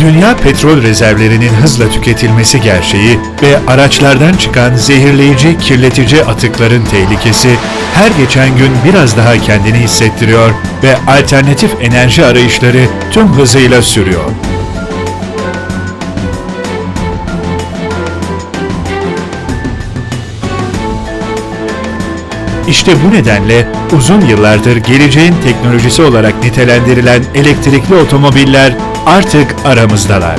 Dünya petrol rezervlerinin hızla tüketilmesi gerçeği ve araçlardan çıkan zehirleyici, kirletici atıkların tehlikesi her geçen gün biraz daha kendini hissettiriyor ve alternatif enerji arayışları tüm hızıyla sürüyor. İşte bu nedenle uzun yıllardır geleceğin teknolojisi olarak nitelendirilen elektrikli otomobiller artık aramızdalar.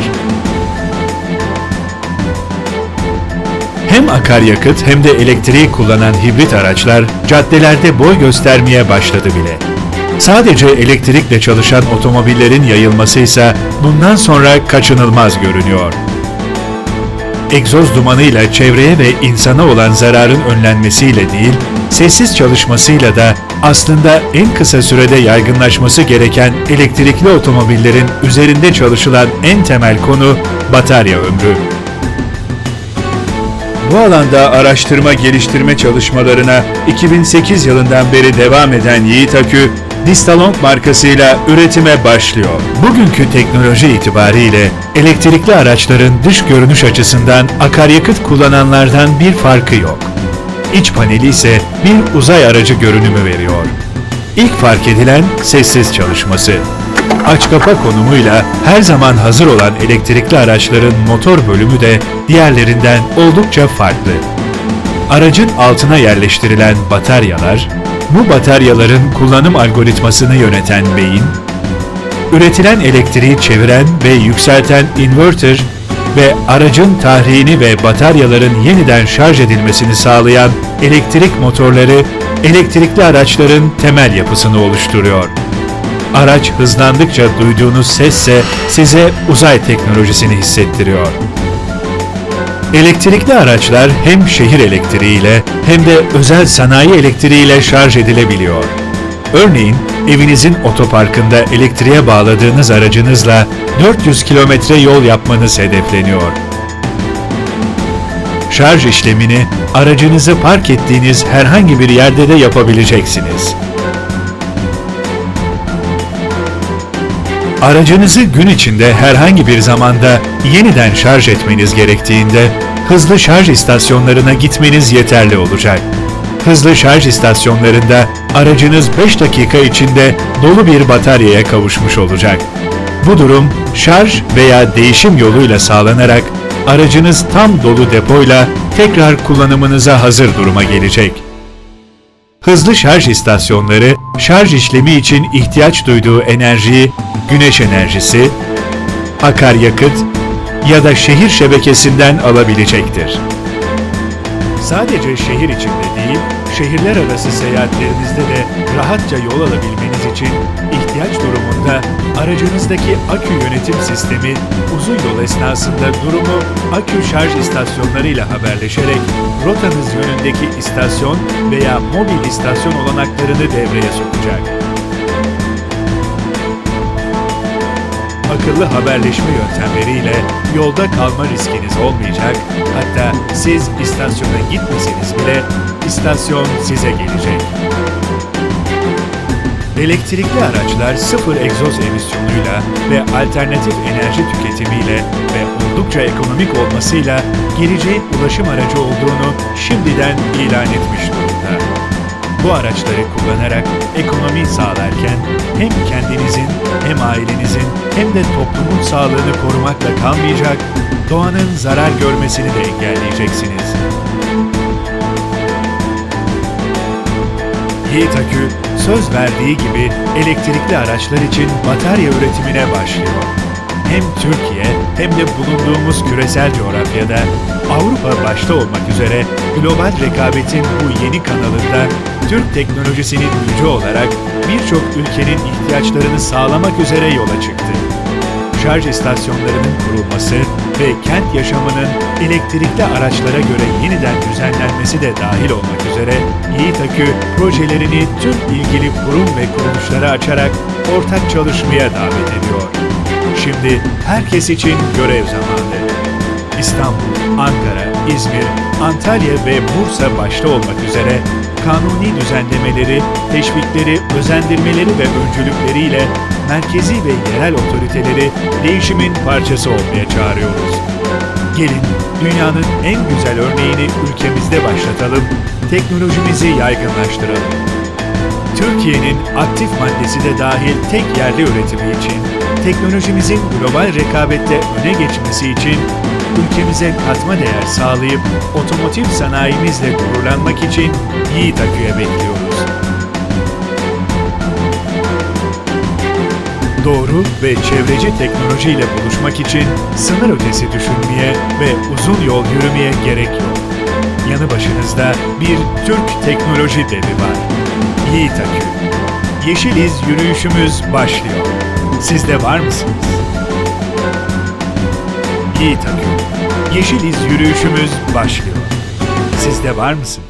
Hem akaryakıt hem de elektriği kullanan hibrit araçlar caddelerde boy göstermeye başladı bile. Sadece elektrikle çalışan otomobillerin yayılması ise bundan sonra kaçınılmaz görünüyor egzoz dumanıyla çevreye ve insana olan zararın önlenmesiyle değil, sessiz çalışmasıyla da aslında en kısa sürede yaygınlaşması gereken elektrikli otomobillerin üzerinde çalışılan en temel konu batarya ömrü. Bu alanda araştırma geliştirme çalışmalarına 2008 yılından beri devam eden Yiğit Akü, Distalong markasıyla üretime başlıyor. Bugünkü teknoloji itibariyle elektrikli araçların dış görünüş açısından akaryakıt kullananlardan bir farkı yok. İç paneli ise bir uzay aracı görünümü veriyor. İlk fark edilen sessiz çalışması. Aç kapa konumuyla her zaman hazır olan elektrikli araçların motor bölümü de diğerlerinden oldukça farklı. Aracın altına yerleştirilen bataryalar, bu bataryaların kullanım algoritmasını yöneten beyin, üretilen elektriği çeviren ve yükselten inverter ve aracın tahriyini ve bataryaların yeniden şarj edilmesini sağlayan elektrik motorları elektrikli araçların temel yapısını oluşturuyor. Araç hızlandıkça duyduğunuz sesse size uzay teknolojisini hissettiriyor. Elektrikli araçlar hem şehir elektriğiyle hem de özel sanayi elektriğiyle şarj edilebiliyor. Örneğin evinizin otoparkında elektriğe bağladığınız aracınızla 400 kilometre yol yapmanız hedefleniyor. Şarj işlemini aracınızı park ettiğiniz herhangi bir yerde de yapabileceksiniz. Aracınızı gün içinde herhangi bir zamanda yeniden şarj etmeniz gerektiğinde hızlı şarj istasyonlarına gitmeniz yeterli olacak. Hızlı şarj istasyonlarında aracınız 5 dakika içinde dolu bir bataryaya kavuşmuş olacak. Bu durum şarj veya değişim yoluyla sağlanarak aracınız tam dolu depoyla tekrar kullanımınıza hazır duruma gelecek. Hızlı şarj istasyonları şarj işlemi için ihtiyaç duyduğu enerjiyi güneş enerjisi, akaryakıt ya da şehir şebekesinden alabilecektir. Sadece şehir içinde değil, şehirler arası seyahatlerinizde de rahatça yol alabilmeniz için ihtiyaç durumunda aracınızdaki akü yönetim sistemi uzun yol esnasında durumu akü şarj istasyonlarıyla haberleşerek rotanız yönündeki istasyon veya mobil istasyon olanaklarını devreye sokacak. Akıllı haberleşme yöntemleriyle yolda kalma riskiniz olmayacak. Hatta siz istasyona gitmeseniz bile istasyon size gelecek. Elektrikli araçlar sıfır egzoz emisyonuyla ve alternatif enerji tüketimiyle ve oldukça ekonomik olmasıyla geleceğin ulaşım aracı olduğunu şimdiden ilan etmiş durumda. Bu araçları kullanarak ekonomi sağlarken hem kendinizin hem ailenizin hem de toplumun sağlığını korumakla kalmayacak, doğanın zarar görmesini de engelleyeceksiniz. Yiğit Akü, söz verdiği gibi elektrikli araçlar için batarya üretimine başlıyor. Hem Türkiye hem de bulunduğumuz küresel coğrafyada Avrupa başta olmak üzere global rekabetin bu yeni kanalında Türk teknolojisinin gücü olarak birçok ülkenin ihtiyaçlarını sağlamak üzere yola çıktı. Şarj istasyonlarının kurulması ve kent yaşamının elektrikli araçlara göre yeniden düzenlenmesi de dahil olmak üzere Yiğit Akü projelerini tüm ilgili kurum ve kuruluşlara açarak ortak çalışmaya davet ediyor. Şimdi herkes için görev zamanı. İstanbul, Ankara, İzmir, Antalya ve Bursa başta olmak üzere kanuni düzenlemeleri, teşvikleri, özendirmeleri ve öncülükleriyle merkezi ve yerel otoriteleri değişimin parçası olmaya çağırıyoruz. Gelin dünyanın en güzel örneğini ülkemizde başlatalım, teknolojimizi yaygınlaştıralım. Türkiye'nin aktif maddesi de dahil tek yerli üretimi için, teknolojimizin global rekabette öne geçmesi için, ülkemize katma değer sağlayıp otomotiv sanayimizle gururlanmak için Yiğit Akü'ye bekliyoruz. Doğru ve çevreci teknolojiyle buluşmak için sınır ötesi düşünmeye ve uzun yol yürümeye gerek yok. Yanı başınızda bir Türk teknoloji devi var. Yiğit Akü. Yeşil İz yürüyüşümüz başlıyor. Siz de var mısınız? Yiğit Akü. Yeşil İz yürüyüşümüz başlıyor. Siz de var mısınız?